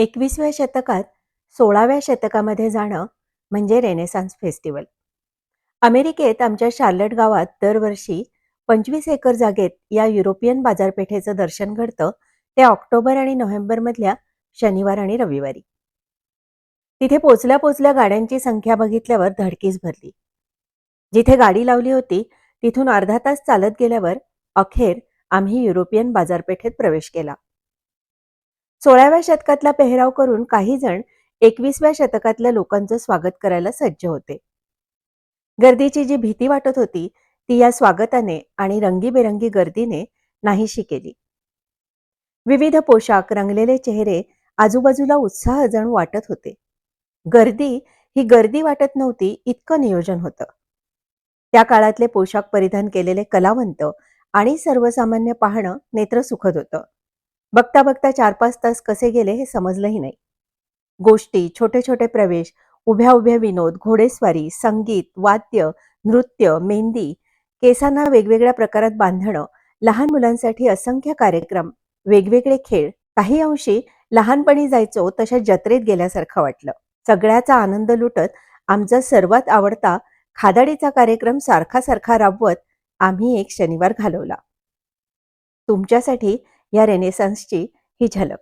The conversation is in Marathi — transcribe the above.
एकवीसव्या शतकात सोळाव्या शतकामध्ये जाणं म्हणजे रेनेसान्स फेस्टिवल. अमेरिकेत आमच्या शार्लट गावात दरवर्षी पंचवीस एकर जागेत या युरोपियन बाजारपेठेचं दर्शन घडतं ते ऑक्टोबर आणि नोव्हेंबरमधल्या शनिवार आणि रविवारी. तिथे पोचल्या पोचल्या गाड्यांची संख्या बघितल्यावर धडकीच भरली. जिथे गाडी लावली होती तिथून अर्धा तास चालत गेल्यावर अखेर आम्ही युरोपियन बाजारपेठेत प्रवेश केला. सोळाव्या शतकातला पेहराव करून काही जण एकवीसव्या शतकातल्या लोकांचं स्वागत करायला सज्ज होते. गर्दीची जी भीती वाटत होती ती या स्वागताने आणि रंगीबेरंगी गर्दीने नाहीशी केली. विविध पोशाख रंगलेले चेहरे आजूबाजूला उत्साह जणू वाटत होते. गर्दी ही गर्दी वाटत नव्हती इतकं नियोजन होतं. त्या काळातले पोशाख परिधान केलेले कलावंत आणि सर्वसामान्य पाहणं नेत्र सुखद होतं. बघता बघता चार पाच तास कसे गेले हे समजलंही नाही. गोष्टी छोटे छोटे प्रवेश उभ्या उभ्या विनोद घोडेस्वारी संगीत वाद्य नृत्य मेहंदी केसांना वेगवेगळ्या प्रकारात बांधणं लहान मुलांसाठी असंख्य कार्यक्रम वेगवेगळे खेळ काही अंशी लहानपणी जायचो तशा जत्रेत गेल्यासारखं वाटलं. सगळ्याचा आनंद लुटत आमचा सर्वात आवडता खादाडीचा कार्यक्रम सारखा सारखा राबवत आम्ही एक शनिवार घालवला. तुमच्यासाठी या रेनेसान्सची ही झलक.